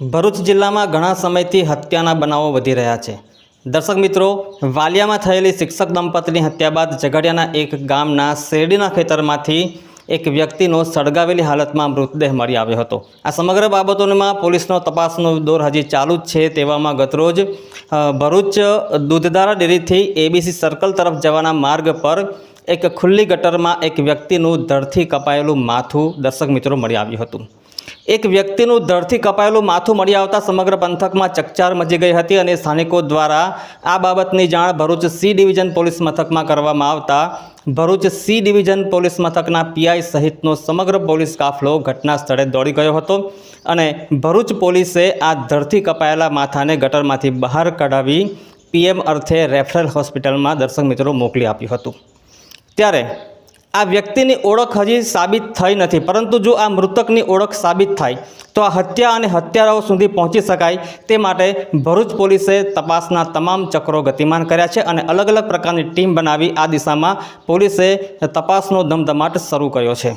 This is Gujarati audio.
ભરૂચ જિલ્લામાં ઘણા સમયથી હત્યાના બનાવો વધી રહ્યા છે. દર્શક મિત્રો, વાલિયામાં થયેલી શિક્ષક દંપતીની હત્યા બાદ ઝઘડિયાના એક ગામના શેરડીના ખેતરમાંથી એક વ્યક્તિનો સળગાવેલી હાલતમાં મૃતદેહ મળી આવ્યો હતો. આ સમગ્ર બાબતોમાં પોલીસનો તપાસનો દોર હજી ચાલુ જ છે તેવામાં ગતરોજ ભરૂચ દૂધધારા ડેરીથી એબીસી સર્કલ તરફ જવાના માર્ગ પર એક ખુલ્લી ગટરમાં એક વ્યક્તિનું ધરથી કપાયેલું માથું દર્શક મિત્રો મળી આવ્યું હતું. એક વ્યક્તિનું ધરથી કપાયેલું માથું મળી આવતા સમગ્ર પંથકમાં ચકચાર મચી ગઈ હતી અને સ્થાનિકો દ્વારા આ બાબતની જાણ ભરૂચ સી ડિવિઝન પોલીસ મથકમાં કરવામાં આવતા ભરૂચ સી ડિવિઝન પોલીસ મથકના પીઆઈ સહિતનો સમગ્ર પોલીસ કાફલો ઘટના સ્થળે દોડી ગયો હતો અને ભરૂચ પોલીસે આ ધરથી કપાયેલા માથાને ગટરમાંથી બહાર કઢાવી પીએમ અર્થે રેફરલ હોસ્પિટલમાં દર્શક મિત્રો મોકલી આપ્યું હતું. ત્યારે આ વ્યક્તિની ઓળખ હજી સાબિત થઈ નથી, પરંતુ જો આ મૃતકની ઓળખ સાબિત થાય, તો આ હત્યા અને હત્યારાઓ સુધી પહોંચી શકાય તે માટે ભરૂચ પોલીસે તપાસના તમામ ચક્રો ગતિમાન કર્યા છે અને અલગ અલગ પ્રકારની ટીમ બનાવી આ દિશામાં પોલીસે તપાસનો ધમધમાટ શરૂ કર્યો છે.